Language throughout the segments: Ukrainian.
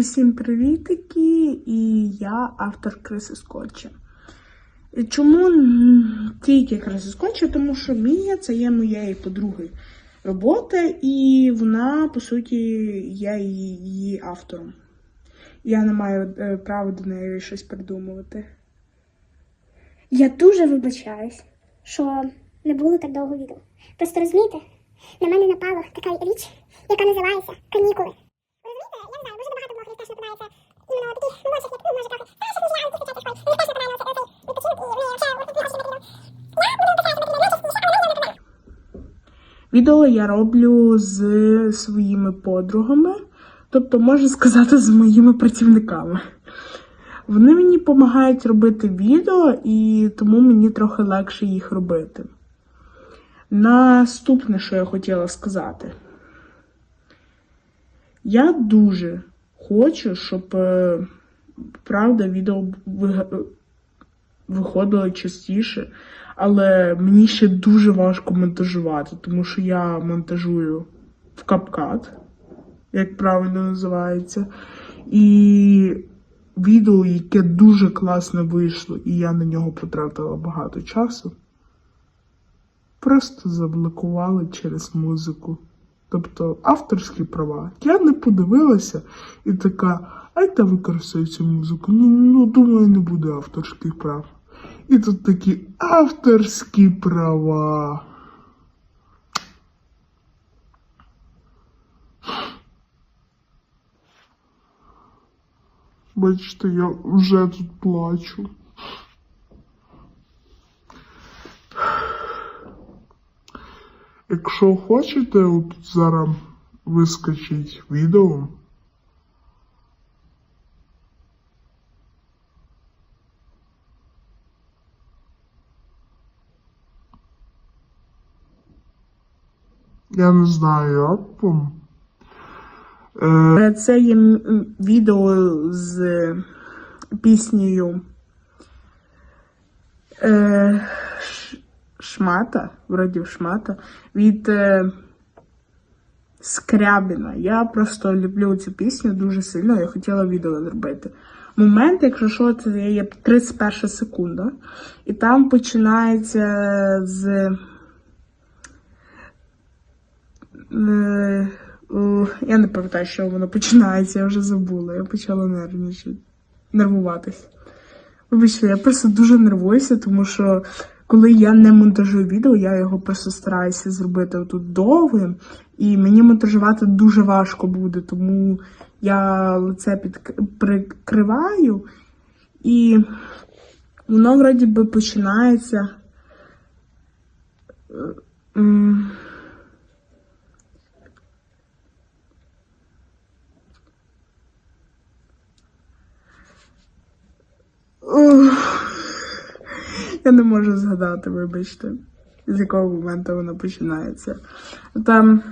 Усім привітики! І я автор Криси Скотча. Чому тільки Криси Скотча? Тому що Мія це є моєї подруги роботи, і вона, по суті, є її, її автором. Я не маю е, права до неї щось придумувати. Я дуже вибачаюсь, що не було так довго відео. Просто розумієте, на мене напала така річ, яка називається канікули. Розумієте, я не знаю, дуже багато Відео я роблю з своїми подругами, тобто, можна сказати, з моїми працівниками. Вони мені допомагають робити відео, і тому мені трохи легше їх робити. Наступне, що я хотіла сказати. Я дуже хочу, щоб е, правда відео виходило частіше, але мені ще дуже важко монтажувати, тому що я монтажую в CapCut, як правильно називається. І відео, яке дуже класно вийшло, і я на нього потратила багато часу, просто заблокували через музику. Тобто авторські права. Я не подивилася і така, а та використаю цю музику. Ну, ну, думаю, не буде авторських прав. І тут такі авторські права. Бачите, я вже тут плачу. Якщо хочете, от зараз вискочить відео. Я не знаю, як вам. Е, Це є відео з піснею е, Шмата, вроді Шмата, від е, Скрябіна. Я просто люблю цю пісню дуже сильно, я хотіла відео зробити. Момент, якщо що, це є 31 секунда, і там починається з. Е, о, Я не пам'ятаю, що воно починається, я вже забула. Я почала нервничати, нервуватись. Вибачте, я просто дуже нервуюся, тому що коли я не монтажую відео, я його просто стараюся зробити тут довгим, і мені монтажувати дуже важко буде, тому я лице під прикриваю, і воно вроді би починається. Я не можу згадати, вибачте, з якого моменту воно починається. Там.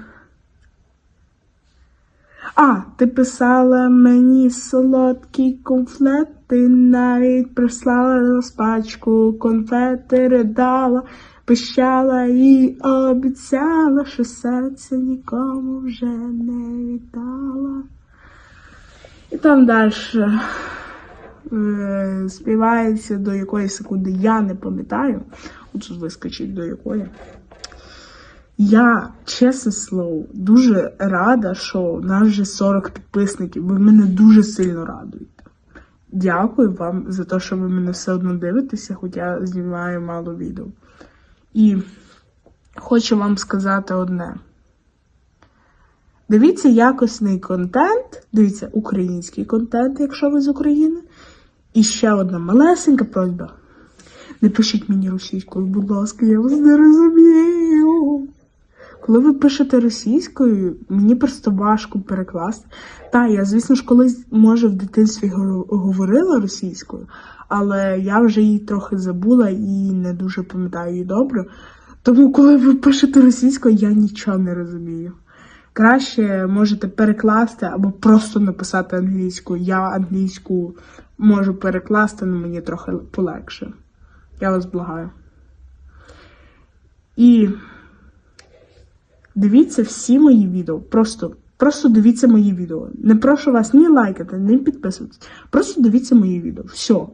А, ти писала мені солодкі конфети, навіть прислала розпачку, конфети ридала, пищала і обіцяла, що серце нікому вже не віддала. І там далі співається до якої секунди, я не пам'ятаю. От тут вискочить до якої. Я, чесне слово, дуже рада, що в нас вже 40 підписників. Ви мене дуже сильно радуєте. Дякую вам за те, що ви мене все одно дивитеся, хоча знімаю мало відео. І хочу вам сказати одне. Дивіться якісний контент, дивіться український контент, якщо ви з України. І ще одна малесенька просьба. Не пишіть мені російською, будь ласка, я вас не розумію. Коли ви пишете російською, мені просто важко перекласти. Та, я, звісно ж, колись, може, в дитинстві говорила російською, але я вже її трохи забула і не дуже пам'ятаю її добре. Тому, коли ви пишете російською, я нічого не розумію. Краще можете перекласти або просто написати англійською. Я англійську можу перекласти, але мені трохи полегше. Я вас благаю. І дивіться всі мої відео. Просто Просто дивіться мої відео. Не прошу вас ні лайкати, ні підписуватись. Просто дивіться мої відео. Все.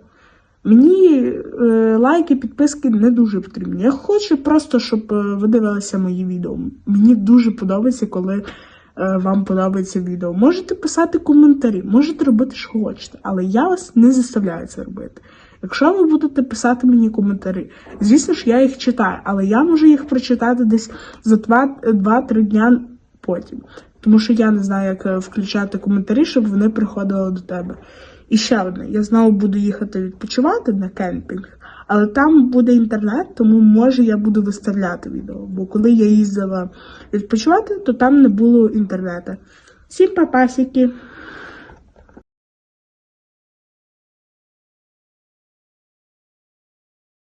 Мені е, лайки, підписки не дуже потрібні. Я хочу просто, щоб е, ви дивилися мої відео. Мені дуже подобається, коли е, вам подобається відео. Можете писати коментарі, можете робити, що хочете, але я вас не заставляю це робити. Якщо ви будете писати мені коментарі, звісно ж, я їх читаю, але я можу їх прочитати десь за 2-3 дня потім. Тому що я не знаю, як е, включати коментарі, щоб вони приходили до тебе. І ще одне, я знову буду їхати відпочивати на кемпінг, але там буде інтернет, тому може я буду виставляти відео. Бо коли я їздила відпочивати, то там не було інтернету. Всім папасики!